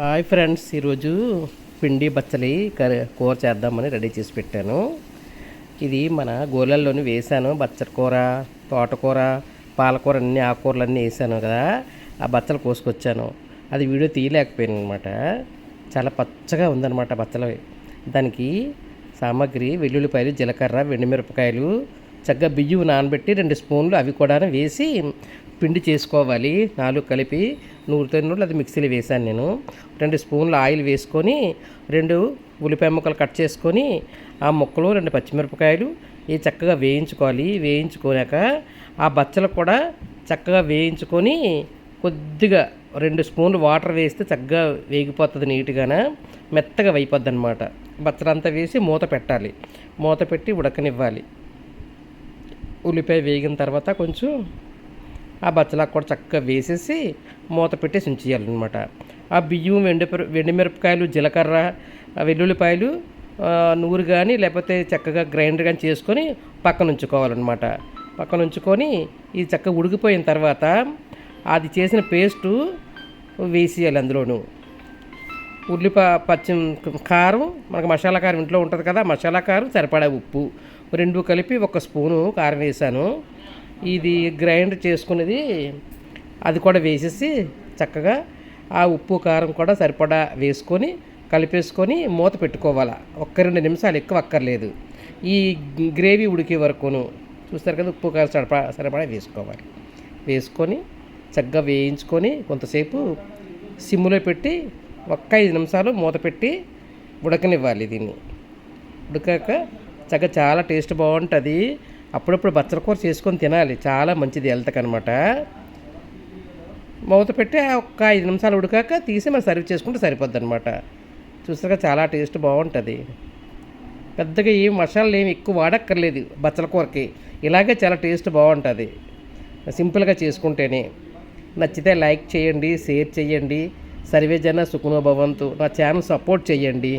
Hi friends ఈరోజు పిండి బచ్చలి కూర చేద్దామని రెడీ చేసి పెట్టాను. ఇది మన గోళల్లోని వేసాను. బచ్చల కూర తోటకూర పాలకూర అన్ని ఆకుకూరలు అన్నీ వేసాను కదా. ఆ బచ్చలు కోసుకొచ్చాను. అది వీడియో తీయలేకపోయాను అనమాట చాలా పచ్చగా ఉందన్నమాట బచ్చలు. దానికి సామాగ్రి వెల్లుల్లిపాయలు జీలకర్ర వెండిమిరపకాయలు చక్కగా బియ్యం నానబెట్టి రెండు స్పూన్లు అవి కూడా వేసి పిండి చేసుకోవాలి నాలుగు కలిపి నూరుతో నూరు అది మిక్సీలో వేసాను నేను. రెండు స్పూన్లు ఆయిల్ వేసుకొని రెండు ఉల్లిపాయ ముక్కలు కట్ చేసుకొని ఆ ముక్కలు రెండు పచ్చిమిరపకాయలు ఇవి చక్కగా వేయించుకోవాలి. వేయించుకోనాక ఆ బచ్చలు కూడా చక్కగా వేయించుకొని కొద్దిగా రెండు స్పూన్లు వాటర్ వేస్తే చక్కగా వేగిపోతుంది నీట్గాన మెత్తగా అయిపోద్ది అనమాట బచ్చలంతా వేసి మూత పెట్టాలి. మూత పెట్టి ఉడకనివ్వాలి. ఉల్లిపాయ వేగిన తర్వాత కొంచెం ఆ బచ్చలాకు కూడా చక్కగా వేసేసి మూత పెట్టేసి ఉంచేయాలన్నమాట. ఆ బియ్యం వెండి వెండిమిరపకాయలు జీలకర్ర వెల్లుల్లిపాయలు నూరు కానీ లేకపోతే చక్కగా గ్రైండర్ కానీ చేసుకొని పక్కన ఉంచుకోవాలన్నమాట. పక్కన ఉంచుకొని ఇది చక్కగా ఉడికిపోయిన తర్వాత అది చేసిన పేస్టు వేసేయాలి అందులోను. ఉల్లిపా పచ్చి కారం మనకు మసాలా కారం ఇంట్లో ఉంటుంది కదా మసాలా కారం సరిపడా ఉప్పు. రెండు కలిపి ఒక స్పూను కారం వేసాను. ఇది గ్రైండ్ చేసుకునేది అది కూడా వేసేసి చక్కగా ఆ ఉప్పు కారం కూడా సరిపడా వేసుకొని కలిపేసుకొని మూత పెట్టుకోవాలి. ఒక్క రెండు నిమిషాలు ఎక్కువ అక్కర్లేదు. ఈ గ్రేవీ ఉడికే వరకును చూస్తారు కదా ఉప్పు కారం సరిపడా సరిపడా వేసుకోవాలి. వేసుకొని చక్కగా వేయించుకొని కొంతసేపు సిమ్లో పెట్టి ఒక్క ఐదు నిమిషాలు మూత పెట్టి ఉడకనివ్వాలి దీన్ని. ఉడకాక చక్కగా చాలా టేస్ట్ బాగుంటుంది. అప్పుడప్పుడు బచ్చల కూర చేసుకొని తినాలి. చాలా మంచిది హెల్త్కి అనమాట మూత పెట్టి ఒక ఐదు నిమిషాలు ఉడకాక తీసి మనం సర్వ్ చేసుకుంటే సరిపోద్ది అనమాట చూసాక చాలా టేస్ట్ బాగుంటుంది. పెద్దగా ఏం మసాలాలు ఏమి ఎక్కువ వాడక్కర్లేదు బచ్చల కూరకి. ఇలాగే చాలా టేస్ట్ బాగుంటుంది. సింపుల్గా చేసుకుంటేనే. నచ్చితే లైక్ చేయండి షేర్ చేయండి. సర్వేజన సుఖనో భవంతు. నా ఛానల్ సపోర్ట్ చేయండి.